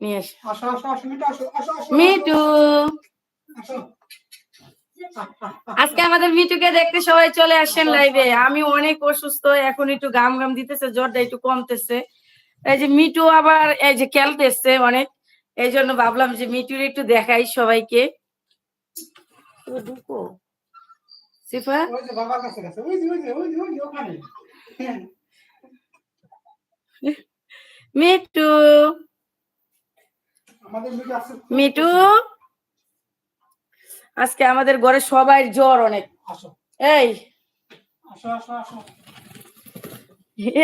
নিয়ে আসো মিটু আসো আসো আসো মিটু আসো। আজকে আমাদের মিটুকে দেখতে সবাই চলে আসেন লাইভে আমি অনেক অসুস্থ এখন একটু গাম গাম দিতেছে জ্বরটা একটু কমতেছে। এই যে মিটু আবার এই যে খেলতেছে অনেক। এই জন্য ভাবলাম যে মিটুর একটু দেখাই সবাইকে। সিফা? বাবার কাছে ওই ওই ওই ওই ওখানে। হ্যাঁ। মিটু মিটু আজকে আমাদের ঘরে সবাই জ্বর অনেক। এই।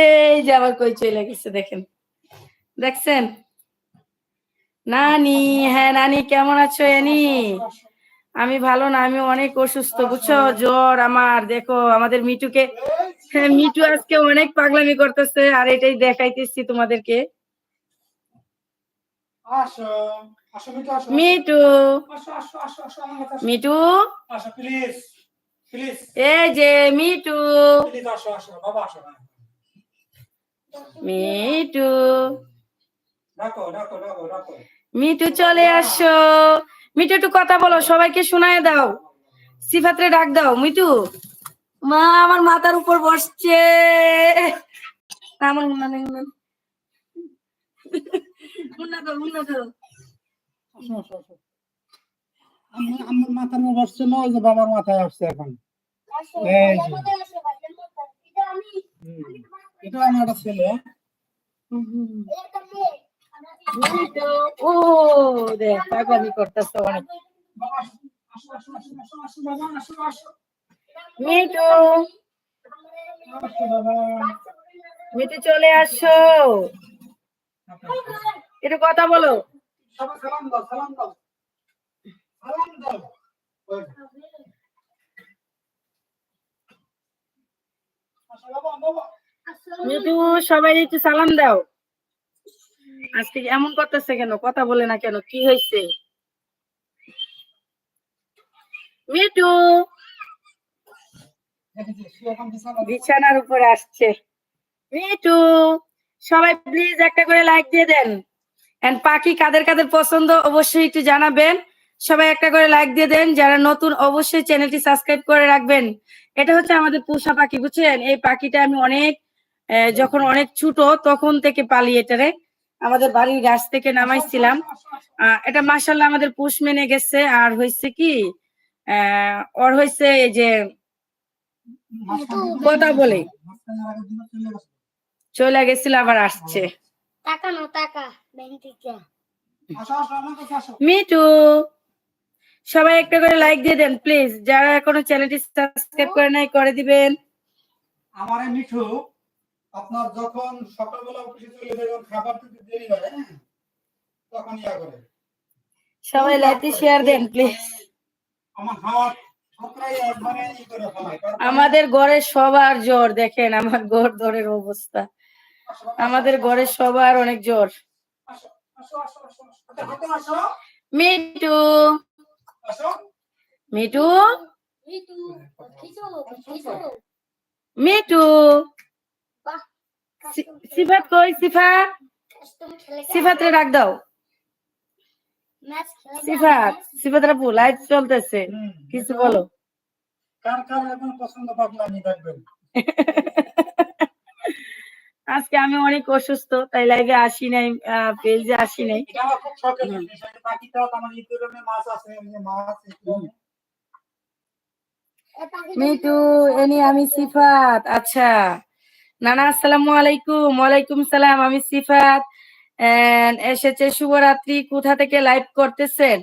এই যে আবার কই চলে গেছে দেখেন। দেখছেন? নানি হ্যাঁ নানি কেমন আছো এনি। আমি ভালো না আমি অনেক অসুস্থ বুঝছ? জ্বর আমার দেখো আমাদের মিটুকে হ্যাঁ, মিটু আজকে অনেক পাগলামি করতেছে আর এটাই দেখাইতেছি তোমাদেরকে। মিটু মিটু এই যে মিটু। মিটু মিটু চলে আসো। মিটু একটু কথা বলো সবাইকে শোনায় দাও। সিফাতরে ডাক দাও মিটু মা আমার মাথার উপর বসছে। আমার নেই আসো আমি আমার মাথার মধ্যে বসছে না ওই যে বাবার মাথায় আসছে এখন। এটা আমার ছেলে। ও দেখ পাগলামি করতেছে অনেক। আসো আসো আসো আসো আসো বাবা আসো আসো। মিটু মিটু চলে আসো। একটু কথা বলো। মিটু সবাই একটু সালাম দাও। আজকে এমন করতেছে কেন? কথা বলে না কেন? কি হয়েছে? মিটু দেখেছি সে এখন বিছানা বিছানার উপরে আসছে। মিটু সবাই প্লিজ একটা করে লাইক দিয়ে দেন। এন্ড পাখি কাদের কাদের পছন্দ অবশ্যই একটু জানাবেন। সবাই একটা করে লাইক দিয়ে দেন। যারা নতুন অবশ্যই চ্যানেলটি সাবস্ক্রাইব করে রাখবেন। এটা হচ্ছে আমাদের পোষা পাখি বুঝছেন? এই পাখিটা আমি অনেক যখন অনেক ছোট তখন থেকে পালি এটারে আমাদের বাড়ির গাছ থেকে নামাইছিলাম। এটা মাসাল্লাহ আমাদের পুষ মেনে গেছে। আর হয়েছে কি আহ, ওর হয়েছে যে কথা বলে। চলে গেছিল আবার আসছে। মিটু সবাই একটা করে লাইক দিয়ে দেন প্লিজ যারা এখনও চ্যানেলটি সাবস্ক্রাইব করে নাই করে দিবেন। আমার মিঠু আপনার যখন সকালবেলা অফিসে চলে যায় যখন খাবার দিতে দেরি হয় হ্যাঁ, তখন ইয়া করে। সবাই লাইকটি শেয়ার দেন প্লিজ আমার হাত আমাদের ঘরে সবার জ্বর দেখেন আমার ঘর দরের অবস্থা আমাদের ঘরে সবার অনেক জ্বর। আসো আসো আসো আসো আসো। হাতে আসো। মিটু মিটু মিটু সিফাত কই সিফাত খেলে সিফাতরে ডাক দাও। সিফাত সিফাত আপু লাইভ চলতেছে। কিছু বলো। কার কার এখন পছন্দ পাগলামি দেখবেন। আজকে আমি অনেক অসুস্থ তাই লাইভে আসি নাই পেজে আসি নাই। মিটু এনি আমি সিফাত আচ্ছা। নানা আসসালামু আলাইকুম ওয়ালাইকুম সালাম আমি সিফাত। এসেছে, শুভরাত্রি, কোথা থেকে লাইভ করতেছেন?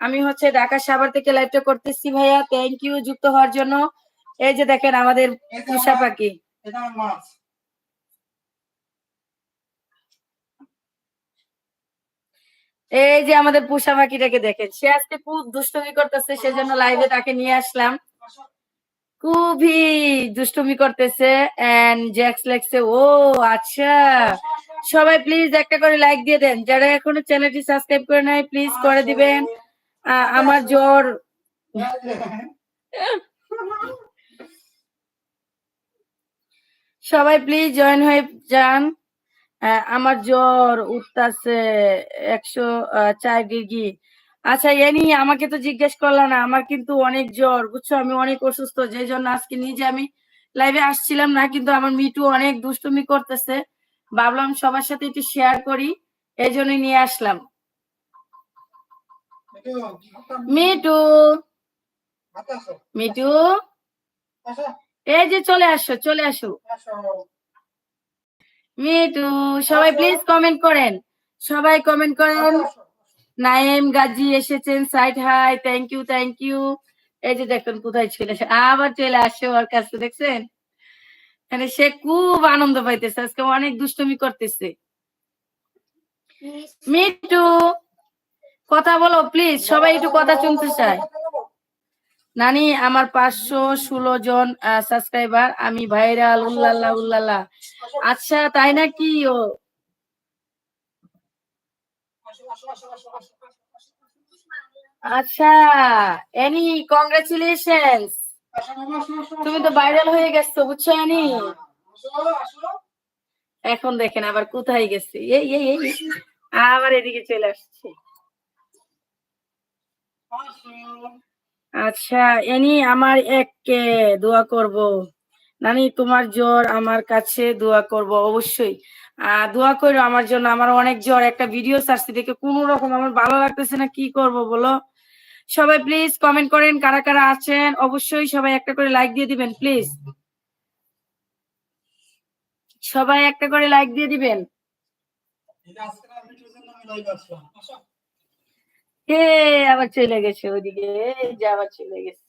আমি হচ্ছে ঢাকা সাভার থেকে লাইভটা করতেছি ভাইয়া থ্যাংক ইউ যুক্ত হওয়ার জন্য। এই যে দেখেন আমাদের পুষা পাখি। এই যে আমাদের পুষা পাখিটাকে দেখেন, সে আজকে খুব দুষ্টুমি করতেছে, সেজন্য লাইভে তাকে নিয়ে আসলাম। আসো খুবই দুষ্টুমি করতেছে এন্ড জ্যাক্স লেগছে, ও আচ্ছা। সবাই প্লিজ একটা করে লাইক দিয়ে দেন। যারা এখনও চ্যানেলটি সাবস্ক্রাইব করে নাই প্লিজ করে দিবেন। আমার জ্বর। সবাই প্লিজ জয়েন হয়ে যান। আমার জ্বর উঠতাছে একশো চার ডিগ্রি। আচ্ছা এনি আমাকে তো জিজ্ঞেস করলা না আমার কিন্তু অনেক জ্বর বুঝছ? আমি অনেক অসুস্থ যে জন্য আজকে নিজে আমি লাইভে আসছিলাম না কিন্তু আমার মিটু অনেক দুষ্টুমি করতেছে। ভাবলাম সবার সাথে একটু শেয়ার করি এই জন্যই নিয়ে আসলাম। মিটু মিটু এই যে চলে আসো চলে আসো। মিটু সবাই প্লিজ কমেন্ট করেন। সবাই কমেন্ট করেন। নাইম গাজী এসেছেন side hi thank you thank you এই যে দেখুন কোথায় চলে আসে আবার চলে আসে ওর কাছে দেখছেন? মানে সে খুব আনন্দ পাইতেছে আজকে অনেক দুষ্টুমি করতেছে। মিটু কথা বলো প্লিজ সবাই একটু কথা শুনতে চায়। নানি আমার পাঁচশো ষোলো জন সাবস্ক্রাইবার আমি ভাইরাল উল্লাল্লাহ উল্লাল্লাহ। আচ্ছা তাই নাকি ও আসো, আসো, আসো, আসো, আসো, আসো, আচ্ছা এনি কংগ্রেচুলেশন তুমি তো ভাইরাল হয়ে গেছো, বুঝছ, এনি। এখন দেখেন আবার কোথায় গেছে এই এই এই। আবার এদিকে চলে আসছে আচ্ছা এনি, আমার এককে দোয়া করব নানি, তোমার জ্বর আমার কাছে দোয়া করব, অবশ্যই দোয়া করো আমার জন্য। আমার অনেক জ্বর একটা ভিডিও সার্চি দেখে কোনো রকম আমার ভালো লাগতেছে না কি করব বলো? সবাই প্লিজ কমেন্ট করেন কারা কারা আছেন। অবশ্যই সবাই একটা করে লাইক দিয়ে দিবেন প্লিজ সবাই একটা করে লাইক দিয়ে দিবেন। হে আবার চলে গেছে ওইদিকে এই আবার চলে গেছে।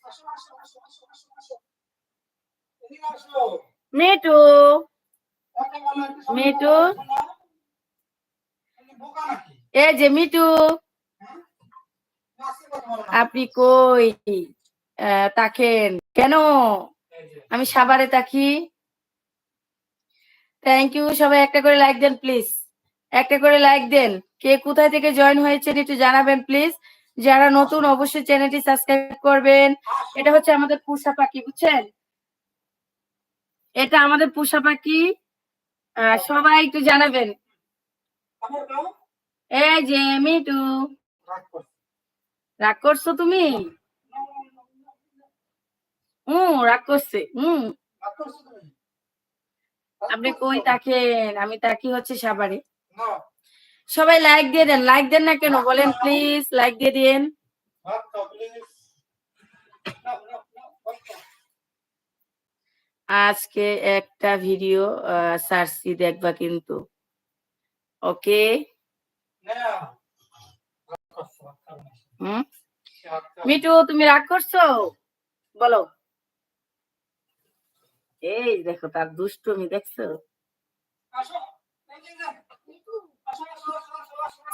আসো, মেটু? এই যে মিটু। আপনি কই? তাকেন। কেন? আমি সাভারে থাকি। থ্যাংক ইউ সবাই একটা করে লাইক দেন প্লিজ একটা করে লাইক দেন। কে কোথায় থেকে জয়েন হয়েছেন একটু জানাবেন প্লিজ যারা নতুন অবশ্যই চ্যানেলটি সাবস্ক্রাইব করবেন। এটা হচ্ছে আমাদের পুষা পাখি বুঝছেন? এটা আমাদের পুষা পাখি। সবাই একটু জানাবেন। যে মিটু রাগ করছ। তুমি? হুম রাগ করছে। হুম আপনি কই তাকেন আমি তাকি হচ্ছে সাভারে। না, সবাই লাইক দিয়ে দেন। লাইক দেন না কেন? বলেন প্লিজ লাইক দিয়ে দিন আজকে একটা ভিডিও সার্চি দেখবা কিন্তু। ওকে। মিটু তুমি রাগ করছ? বলো। এই দেখো তার দুষ্টুমি দেখছ?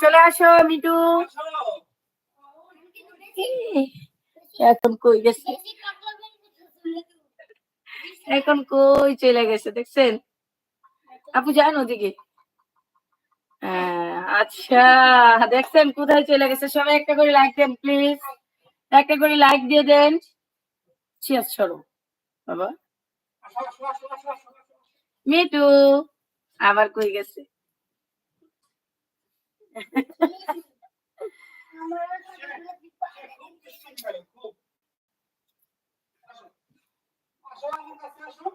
চলে আসো মিটু। এখন কই গেছে? এখন কই চলে গেছে দেখছেন? আপু যান ওদিকে। আহ, আচ্ছা দেখছেন কোথায় চলে গেছে? সবাই একটা করে লাইক দেন প্লিজ একটা করে লাইক দিয়ে দেন। চিয়ার সরো বাবা। মিটু আবার কই গেছে? সে খুব দুষ্টুমি করে, খুব। আসো। আসো, আমার কাছে আসো।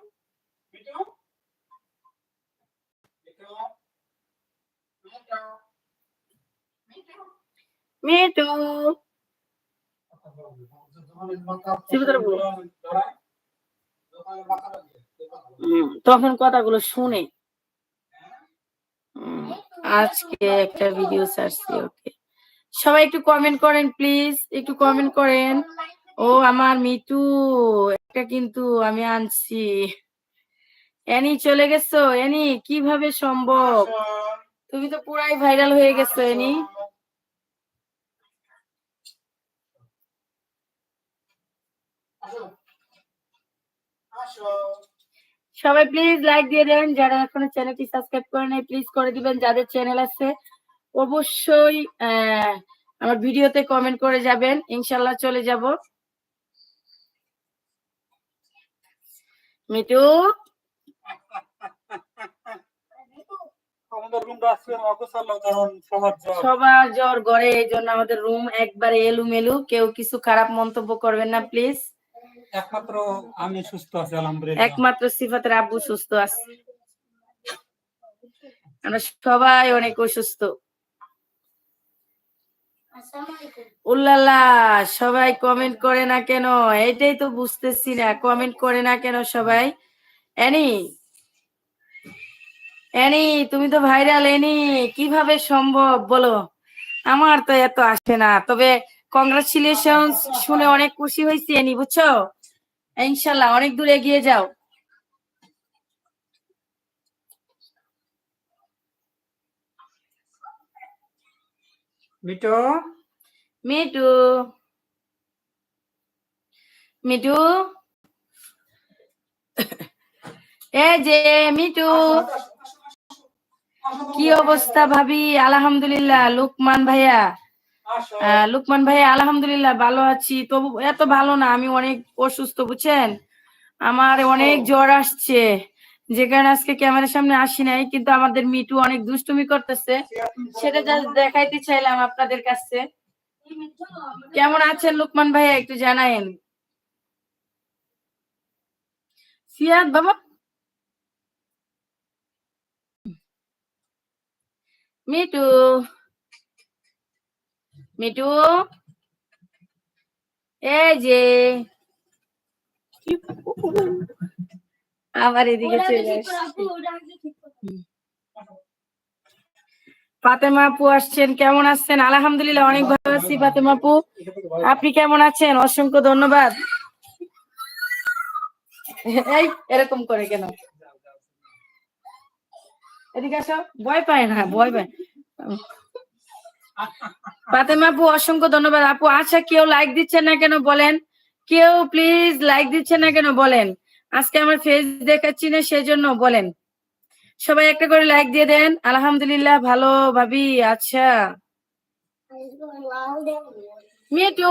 মিটু বলো। হুম, তখন কথাগুলো শুনে। আজকে একটা ভিডিও ছাড়ছি ওকে। সবাই একটু কমেন্ট করেন প্লিজ একটু কমেন্ট করেন। ও আমার মিটু একটা কিন্তু আমি আনছি। এনি চলে গেছো? এনি কীভাবে সম্ভব? তুমি তো পুরাই ভাইরাল হয়ে গেছো এনি সবাই প্লিজ লাইক দিয়ে দেন। যারা এখনও চ্যানেলটি সাবস্ক্রাইব করে নাই প্লিজ করে দিবেন। যাদের চ্যানেল আছে, অবশ্যই আমার ভিডিওতে কমেন্ট করে যাবেন। ইনশাল্লাহ চলে যাব। মিটু সবার জ্বর। ঘরে এই জন্য আমাদের রুম একবারে এলুমেলু। কেউ কিছু খারাপ মন্তব্য করবেন না প্লিজ একমাত্র আমি সুস্থ আছি আলহামদুলিল্লাহ। একমাত্র সিফাতের আব্বু সুস্থ আছে। আমরা সবাই অনেক অসুস্থ। উল্লাল্লা, সবাই কমেন্ট করে না কেন? এটাই তো বুঝতেছি না। কমেন্ট করে না কেন সবাই? এনি এনি তুমি তো ভাইরাল এনি কীভাবে সম্ভব? বলো। আমার তো এত আসে না। তবে কংগ্রাচুলেশন শুনে অনেক খুশি হয়েছি এনি বুঝছ? ইনশাল্লাহ, অনেক দূর এগিয়ে যাও। মিটো মিটু মিটু এই যে মিটু কি অবস্থা ভাবি? আলহামদুলিল্লাহ লুকমান ভাইয়া। লুকমান ভাইয়া আলহামদুলিল্লাহ ভালো আছি। তবু এত ভালো না আমি অনেক অসুস্থ বুঝছেন? আমার অনেক জ্বর আসছে। যে কারণে আজকে ক্যামেরার সামনে আসি নাই, কিন্তু আমাদের মিটু অনেক দুষ্টুমি করতেছে। সেটা জাস্ট দেখাইতে চাইলাম আপনাদের কাছে। কেমন আছেন লুকমান ভাইয়া, একটু জানায়েন। সিয়াদ বাবা? মিটু মিটু এই যে। আবার এদিকে চলে আসছে। ফাতেমা আপু আসছেন কেমন আছেন? আলহামদুলিল্লাহ অনেক ভালো আছি ফাতেমা আপু। আপনি কেমন আছেন? অসংখ্য ধন্যবাদ। এই এরকম করে কেন? এদিকে আসো ভয় পায় না ভয় পায়। ফাতেমা আপু অসংখ্য ধন্যবাদ। আপু আচ্ছা কেউ লাইক দিচ্ছেন না কেন বলেন? কেউ প্লিজ লাইক দিচ্ছেন না কেন বলেন? আজকে আমার ফেস দেখাচ্ছি না সেজন্য বলেন। সবাই একটা করে লাইক দিয়ে দেন। আলহামদুলিল্লাহ ভালো ভাবি আচ্ছা। মিটু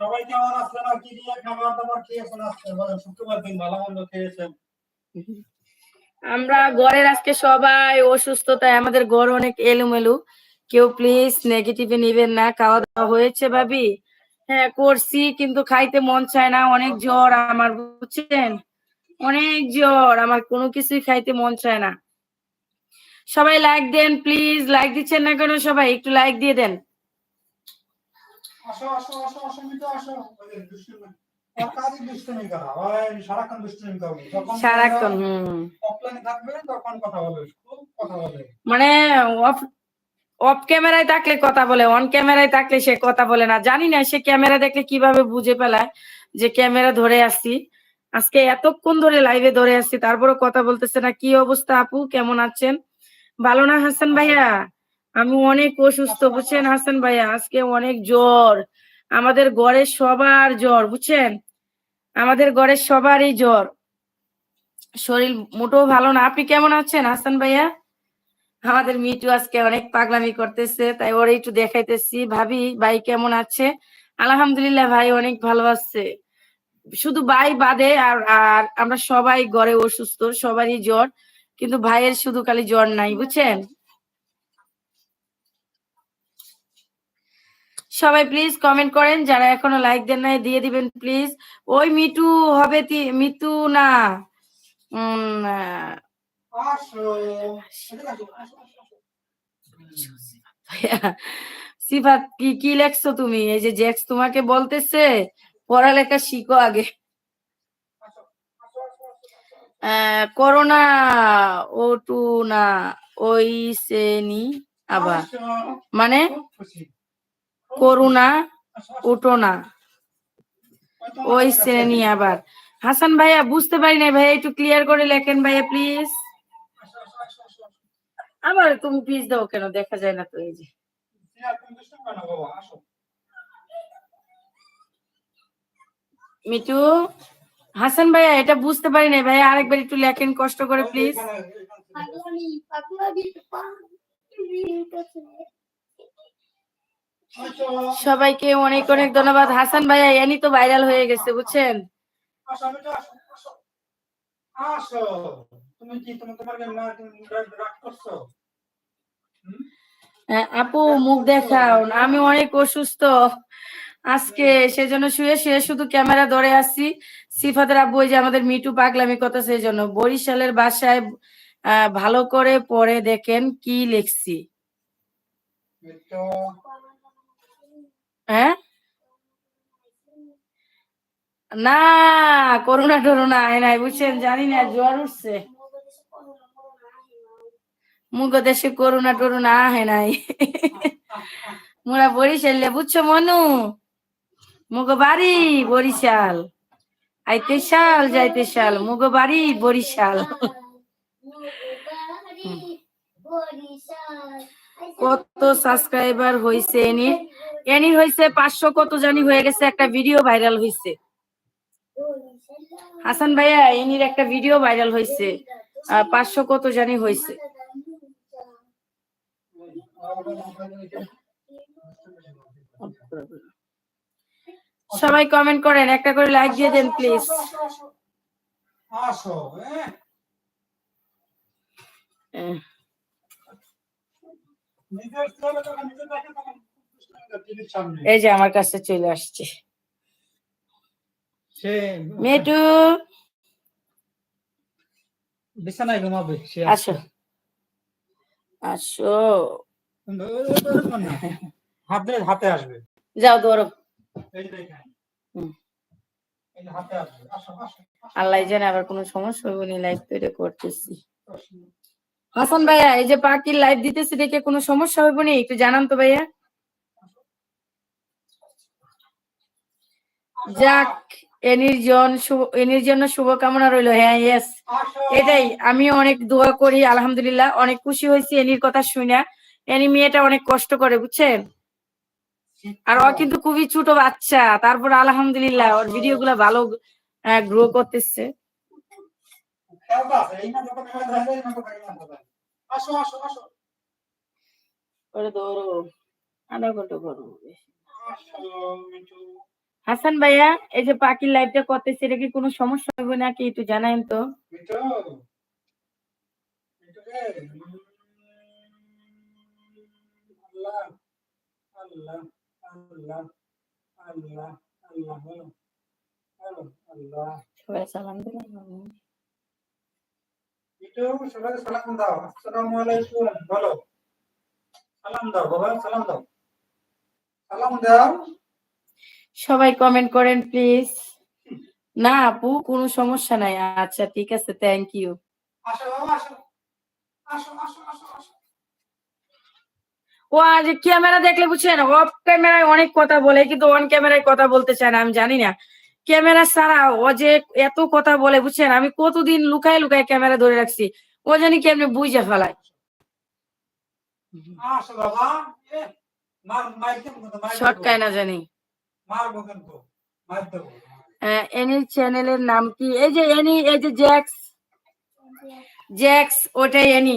সবাই কেমন আছেন? আর কি দিয়ে খাবার দাবার খেয়েছেন আজকে? বলেন শুক্রবার দিন ভালো মন্দ খেয়েছেন। আমরা ঘরের আজকে সবাই অসুস্থতায় আমাদের ঘর অনেক এলোমেলো। কেউ প্লিজ নেগেটিভে নিবেন না খাওয়া দাওয়া হয়েছে ভাবি। হ্যাঁ করছি কিন্তু খাইতে মন চায় না অনেক জ্বর আমার বুঝছেন? অনেক জ্বর আমার কোনো কিছুই খাইতে মন চায় না। সবাই লাইক দেন প্লিজ লাইক দিচ্ছেন না কেন সবাই? একটু লাইক দিয়ে দেন। সারাক্ষণ মানে অফ অফ ক্যামেরায় থাকলে কথা বলে অন ক্যামেরায় থাকলে সে কথা বলে না। জানি না সে ক্যামেরা দেখলে কীভাবে বুঝে পেলায় যে ক্যামেরা ধরে আসছি। আজকে এতক্ষণ ধরে লাইভে ধরে আসছি তারপরে কথা বলতেছে না। কি অবস্থা আপু? কেমন আছেন? ভালো না হাসান ভাইয়া? আমি অনেক অসুস্থ, বুঝছেন হাসান ভাইয়া? আজকে অনেক জ্বর। আমাদের ঘরে সবার জ্বর, বুঝছেন? আমাদের ঘরে সবারই জ্বর। শরীর মোটেও ভালো না। আপনি কেমন আছেন হাসান ভাইয়া? আমাদের মিটু আজকে অনেক পাগলামি করতেছে, তাই ওর একটু দেখাইতেছি। ভাবি, ভাই কেমন আছে? আলহামদুলিল্লাহ, ভাই অনেক ভালো আছে। শুধু ভাই বাদে আর আর আমরা সবাই ঘরে অসুস্থ সবারই জ্বর কিন্তু ভাইয়ের শুধু খালি জ্বর নাই বুঝছেন? সবাই প্লিজ কমেন্ট করেন যারা এখনও লাইক দেন নাই দিয়ে দিবেন প্লিজ ওই মিটু হবে মিটু না সিফাত কি কি লেখছো তুমি? এই যে জ্যাক্স তোমাকে বলতেছে পড়ালেখা শিখো আগে করোনা ও টু না, ওই শ্রেণি আবার মানে করুণা। উঠো না, ওই শ্রেণি আবার হাসান ভাইয়া, বুঝতে পারি না ভাইয়া, একটু ক্লিয়ার করে লেখেন ভাইয়া প্লিজ। আবার তুমি প্লিজ দাও কেন, দেখা যায় না তো এই যে সিয়া, তুমি দুষ্টুমি করো না বাবা, আসো। মিটু হাসান ভাইয়া এটা বুঝতে পারি না ভাইয়া আরেকবার একটু লেখেন কষ্ট করে প্লিজ সবাইকে অনেক অনেক ধন্যবাদ। হাসান ভাইয়া এনি তো ভাইরাল হয়ে গেছে বুঝছেন? আপু মুখ দেখাও আমি অনেক অসুস্থ। আজকে সেজন্য শুয়ে শুয়ে শুধু ক্যামেরা ধরে আসছি। সিফাতের আব্বু যে আমাদের মিটু পাগলামি কথা সেই জন্য বরিশালের বাসায় আহ, ভালো করে পড়ে দেখেন কি লিখছি। হ্যাঁ? না করোনা টরোনা আয় নাই বুঝছেন? জানি না জ্বর উঠছে। মুগ দেশে করোনা টরোনা আহে নাই। মোরা বরিশালে বুঝছ মনু? মুগ বাড়ি, বরিশাল। আইতে শাল, যাইতে শাল, মুগ বাড়ি, বরিশাল। কত সাবস্ক্রাইবার হইছে এনি? এনি হইছে পাঁচশো কত জানি হয়ে গেছে, একটা ভিডিও ভাইরাল হইছে। হাসান ভাইয়া, এনির একটা ভিডিও ভাইরাল আর পাঁচশো কত জানি হইছে। সবাই কমেন্ট করেন একটা করে লাইক দিয়ে দেন প্লিজ হ্যাঁ এই যে আমার কাছে চলে আসছে মেটু বিছানায় ঘুমাবে আসো আসো হাতে হাতে আসবে যাও ধরো আল্লাহ জানে আবার কোনো সমস্যা হবে না লাইভ তৈরি করতেছি। হাসান ভাইয়া এই যে পাখির লাইভ দিতেছি দেখে কোনো সমস্যা হবে না? একটু জানান তো ভাইয়া। যাক এনির জন এনির জন্য শুভকামনা রইল। হ্যাঁ ইয়েস এটাই আমি অনেক দোয়া করি আলহামদুলিল্লাহ। অনেক খুশি হয়েছি এনির কথা শুনে। এনি মেয়েটা অনেক কষ্ট করে বুঝছেন? আর ও কিন্তু খুবই ছোট বাচ্চা তারপর আলহামদুলিল্লাহ ওর ভিডিও গুলা ভালো গ্রো করতেছে। খেলতে আছে, এই না যখন এখানে ধরবে, এই না যখন এখানে ধরবে। আসো আসো আসো ওরে ধরো আধা ঘণ্টা করো আসো মিঠু হাসান ভাইয়া এই যে পাখির লাইভটা করতেছে এটা কি কোনো সমস্যা হবে নাকি একটু জানাইন তো? আল্লাহ। আল্লাহ আল্লাহ আল্লাহ বলো বলো আল্লাহ সবাই সালাম দিলাম মিঠু সবাইকে সালাম দাও। আসসালামু আলাইকুম। বলো। সালাম দাও বাবা সালাম দাও। সালাম দাও। সবাই কমেন্ট করেন প্লিজ না আপু কোনো সমস্যা নাই। আচ্ছা ঠিক আছে থ্যাংক ইউ আসো আসো। আসো আসো আসো। ও আজ ক্যামেরা দেখলে বুঝছেন অফ ক্যামেরায় অনেক কথা বলে কিন্তু অন ক্যামেরায় কথা বলতে চায় না আমি জানি না। ক্যামেরা ছাড়া ও যে এত কথা বলে বুঝছেন আমি কতদিন লুকায় লুকায় ক্যামেরা ধরে রাখছি ও জানি কেমনি বুঝে ফেলায়। শর্টকায় না জানি। এনির চ্যানেলের নাম কি? এই যে এনি এই যে জ্যাক্স। জ্যাক্স ওটাই এনি।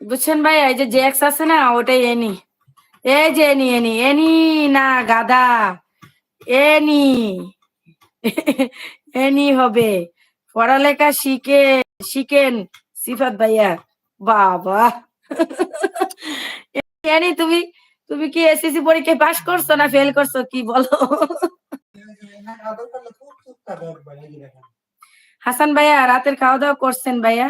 বুঝছেন ভাই, এই যে জ্যাক্স আছে না, ওটাই এনি এই যে এনি এনি এনি না গাদা এনি এনি হবে। পড়ালেখা শিখে, শিখেন সিফাত ভাইয়া। বাবা। এনি তুমি তুমি কি এসএসসি পরীক্ষায় পাশ করছ না ফেল করছ? কি বলো? হাসান ভাইয়া, রাতের খাওয়া দাওয়া করছেন ভাইয়া?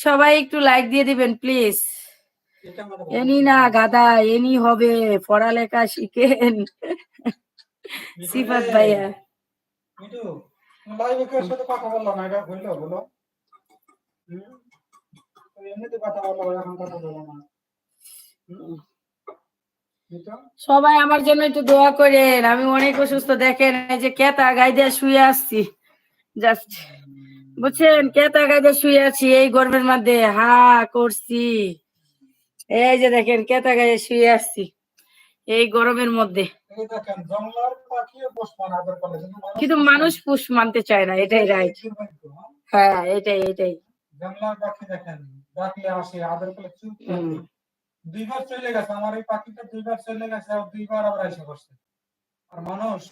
সবাই একটু লাইক দিয়ে দিবেন প্লিজ এনি না গাদা এনি হবে পড়ালেখা শিখেন। সিফাত ভাইয়া। লাইভে কার সাথে কথা বললাম এটা হইল বলো। এমনিতে কথা বললাম এখন কথা বললাম না। সবাই আমার জন্য একটু দোয়া করেন আমি অনেক অসুস্থ দেখেন এই যে কেতা গাই দিয়ে শুয়ে আসছি। জাস্ট বুঝছেন? কেতা গাই শুয়ে আছি? এই গরমের মধ্যে হা করছি। এই যে দেখেন কেতা গায়ে শুয়ে আসছি এই গরমের মধ্যে। কিন্তু মানুষ পুষ মানতে চায় না এটাই রাইট হ্যাঁ? হ্যাঁ এটাই এটাই। জঙ্গলার পাখি দেখেন ডাকলে আসে আদর করলে চুপ দুইবার চলে গেছে আমার এই পাখিটা দুইবার চলে গেছে আর দুইবার আবার এসে বসছে আর মানুষ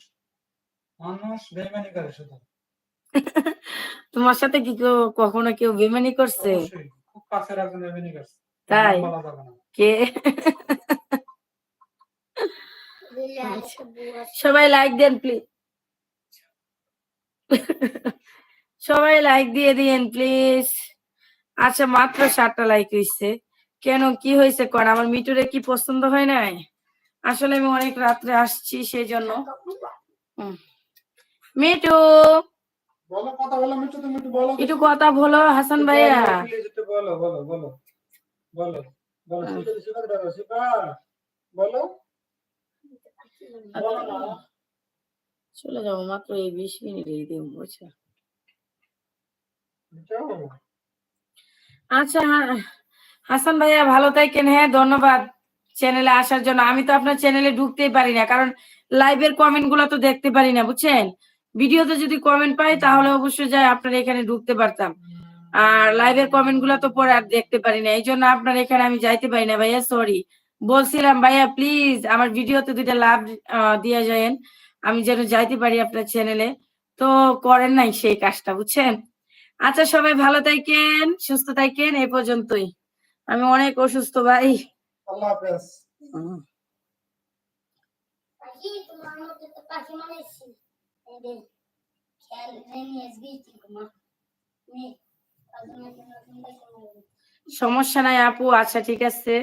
মানুষ বেমানি করে শুধু। তোমার সাথে কি কেউ কখনো কেউ বেমানি করছে? খুব কাছের একজন এমনি গেছে তাই? কে। সবাই লাইক দেন প্লিজ সবাই লাইক দিয়ে দিয়েন প্লিজ আচ্ছা মাত্র সাতটা লাইক হইছে। কেন কি হয়েছে কোন আমার মিটুরে কি পছন্দ হয় নাই? আসলে আমি অনেক রাত্রে আসছি সেই জন্য মিটু! বলো কথা বলো মিঠু তুমি একটু বলো। একটু কথা বলো হাসান ভাইয়া। একটু বলো বলো বলো বলো বলো হুম। শিখা শিখা দাও শিখা বলো। বলো চলে যাব মাত্র এই বিশ মিনিট এই দিন বুঝছ আচ্ছা হাসান ভাইয়া ভালো থাকেন হ্যাঁ ধন্যবাদ চ্যানেলে আসার জন্য। আমি তো আপনার চ্যানেলে ঢুকতেই পারি না কারণ লাইভের কমেন্টগুলো তো দেখতে পারি না বুঝছেন? ভিডিওতে যদি কমেন্ট পাই তাহলে অবশ্যই যাই আপনার এখানে ঢুকতে পারতাম। আর লাইভের কমেন্টগুলো তো পরে আর দেখতে পারি না এই জন্য আপনার এখানে আমি যাইতে পারি না ভাইয়া সরি বলছিলাম ভাইয়া প্লিজ আমার ভিডিওতে দুইটা লাভ দিয়ে যায়েন। আমি যেন যাইতে পারি আপনার চ্যানেলে তো করেন নাই সেই কাজটা বুঝছেন? আচ্ছা সবাই ভালো থাকেন সুস্থ থাকেন এই পর্যন্তই। আমি অনেক অসুস্থ ভাই। আল্লাহ হাফেজ। পাখি তোমার মধ্যে পাখি মানেছি এই Kendini পাখি মারবে সমস্যা নাই আপু আচ্ছা ঠিক আছে।